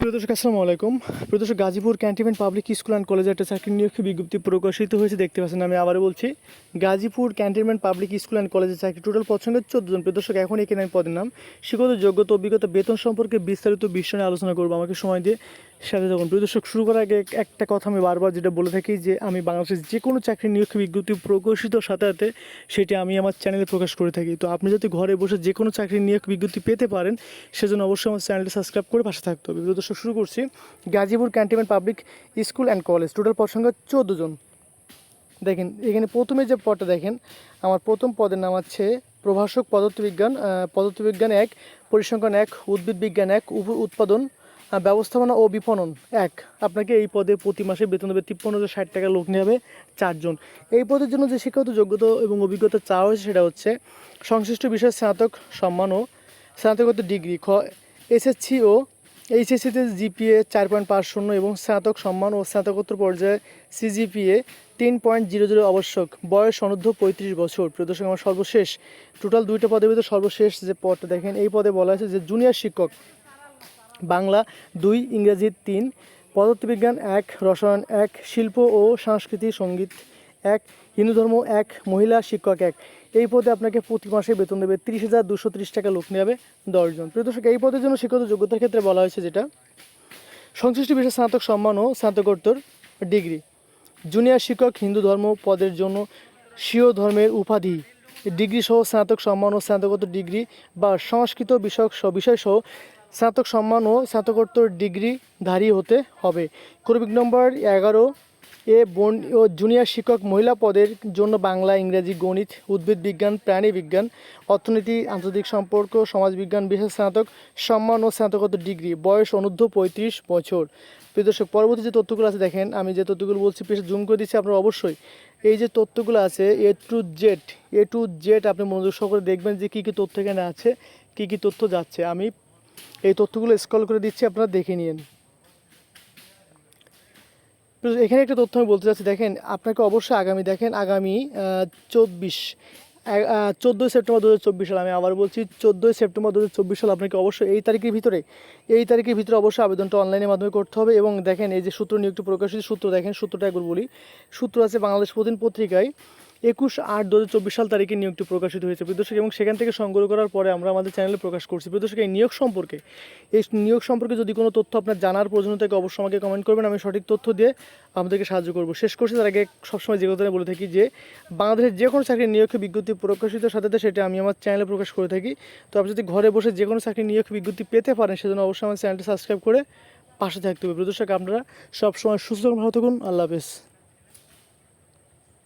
প্রিয় দর্শক, আসসালামু আলাইকুম। প্রদর্শক Gazipur cantonment public school and কলেজে একটা চাকরি নিয়োগ বিজ্ঞপ্তি প্রকাশিত হয়েছে। দেখতে পাচ্ছেন, আমি আবারও বলছি, Gazipur cantonment public school and কলেজের চাকরি টোটাল পছন্দের চোদ্দ জন। প্রিয় দর্শক, এখন এখানে আমি পদের নাম শিক্ষত যোগ্যতা, অভিজ্ঞতা, বেতন সম্পর্কে বিস্তারিত বিষয় নিয়ে আলোচনা করব। আমাকে সময় দিয়ে সাথে থাকুন প্রিয় দর্শক শুরু করার আগে একটা কথা আমি বারবার যেটা বলে থাকি যে, আমি বাংলাদেশের যে কোনো চাকরি নিয়োগ বিজ্ঞপ্তি প্রকাশিত সাথে সাথে সেটি আমি আমার চ্যানেলে প্রকাশ করে থাকি। তো আপনি যদি ঘরে বসে যে কোনো চাকরি নিয়োগ বিজ্ঞপ্তি পেতে পারেন, সেজন্য অবশ্যই আমার চ্যানেলটি সাবস্ক্রাইব করে পাশে থাকতে হবে। প্রিয় দর্শক, শুরু করছি Gazipur cantonment public school and college total পদ সংখ্যা চোদ্দ জন। দেখেন, এখানে প্রথমে যে পদটা দেখেন, আমার প্রথম পদের নাম হচ্ছে প্রভাষক পদার্থবিজ্ঞান পদার্থবিজ্ঞান এক, পরিসংখ্যান এক, উদ্ভিদ বিজ্ঞান এক উৎপাদন ব্যবস্থাপনা ও বিপণন। এক, আপনাকে এই পদে প্রতি মাসে বেতন দেবে তিপ্পান্ন হাজার ষাট টাকা, লোক নেবে চারজন। এই পদের জন্য যে শিক্ষাগত যোগ্যতা এবং অভিজ্ঞতা চাওয়া হয়েছে সেটা হচ্ছে সংশ্লিষ্ট বিষয়ে স্নাতক সম্মান ও স্নাতকোত্তর ডিগ্রি, খ, এসএসসি ও এইচএসসিতে জিপিএ চার পয়েন্ট পাঁচ শূন্য এবং স্নাতক সম্মান ও স্নাতকোত্তর পর্যায়ে সিজিপিএ তিন পয়েন্ট জিরো জিরো আবশ্যক। বয়স অনূর্ধ্ব পঁয়ত্রিশ বছর। প্রিয় দর্শক, আমার সর্বশেষ, টোটাল দুইটা পদের ভিতরে সর্বশেষ যে পদটা দেখেন, এই পদে বলা হয়েছে যে জুনিয়র শিক্ষক বাংলা, দুই, ইংরেজি, তিন, পদার্থবিজ্ঞান, এক, রসায়ন, এক, শিল্প ও সংস্কৃতি সংগীত, এক, হিন্দু ধর্ম, এক, মহিলা শিক্ষক, এক। এই পদে আপনাকে প্রতি মাসে বেতন দেবে তিরিশ হাজার দুশো ত্রিশ টাকা লোক নেবে দশজন। প্রিয় দর্শক, এই পদের জন্য শিক্ষত যোগ্যতার ক্ষেত্রে বলা হয়েছে যেটা, সংশ্লিষ্ট বিষয়ে স্নাতক সম্মান ও স্নাতকোত্তর ডিগ্রি। জুনিয়র শিক্ষক হিন্দু ধর্ম পদের জন্য স্বীয় ধর্মের উপাধি ডিগ্রি সহ স্নাতক সম্মান ও স্নাতকোত্তর ডিগ্রি বা সংস্কৃত বিষয়ক বিষয়সহ স্নাতক সম্মান ও স্নাতকোত্তর ডিগ্রিধারী হতে হবে। ক্রমিক নম্বর এগারো এ বন ও জুনিয়র শিক্ষক মহিলা পদের জন্য বাংলা, ইংরেজি, গণিত, উদ্ভিদ বিজ্ঞান, প্রাণী বিজ্ঞান, অর্থনীতি, আন্তর্জাতিক সম্পর্ক, সমাজবিজ্ঞান, বিশেষ স্নাতক সম্মান ও স্নাতকোত্তর ডিগ্রি। বয়স অনূর্ধ্ব পঁয়ত্রিশ বছর। দর্শক, পরবর্তী যে তথ্যগুলো আছে, দেখেন, আমি যে তথ্যগুলো বলছি পেশে জুম করে দিচ্ছি আপনারা অবশ্যই। এই যে তথ্যগুলো আছে A to Z A to Z আপনি মনোযোগ সহকারে দেখবেন যে কী কী তথ্য এখানে আছে, কী কী তথ্য যাচ্ছে। আমি এই তথ্যগুলো স্ক্রল করে দিচ্ছি, আপনারা দেখে নিন। এখানে একটা তথ্য আমি বলতে চাচ্ছি, দেখেন, আপনাকে অবশ্যই আগামী, দেখেন, আগামী চব্বিশ চোদ্দোই সেপ্টেম্বর দু হাজার চব্বিশ সাল, আমি আবার বলছি, চোদ্দোই সেপ্টেম্বর দু হাজার চব্বিশ সাল আপনাকে অবশ্যই এই তারিখের ভিতরে, এই তারিখের ভিতরে অবশ্যই আবেদনটা অনলাইনের মাধ্যমে করতে হবে এবং দেখেন, এই যে সূত্র নিয়োগটি প্রকাশিত সূত্র, দেখেন সূত্রটা একবার বলি, সূত্র আছে বাংলাদেশ প্রতিদিন পত্রিকায় একুশ আট দু হাজার সাল তারিখে নিয়োগটি প্রকাশিত হয়েছে। প্রদর্শক এবং সেখান থেকে সংগ্রহ করার পরে আমরা আমাদের চ্যানেলে প্রকাশ করছি। প্রদর্শক এই নিয়োগ সম্পর্কে, এই নিয়োগ সম্পর্কে যদি কোনো তথ্য আপনার জানার প্রয়োজন থাকে, অবশ্যই আমাকে কমেন্ট করবেন। আমি সঠিক তথ্য দিয়ে আপনাদেরকে সাহায্য করব। শেষ করছি, তার আগে সবসময় যে কথা বলে থাকি যে, বাংলাদেশের যে কোনো চাকরির নিয়োগ বিজ্ঞপ্তি প্রকাশিত সাথে সাথে সেটা আমি আমার চ্যানেলে প্রকাশ করে থাকি। তো আপনি যদি ঘরে বসে যে কোনো চাকরির নিয়োগ বিজ্ঞপ্তি পেতে পারেন, সেজন্য অবশ্যই আমার চ্যানেলটি সাবস্ক্রাইব করে পাশে থাকতে হবে। প্রদর্শক আপনারা সবসময় সুস্থ ভালো থাকুন। আল্লাহ হাফেজ।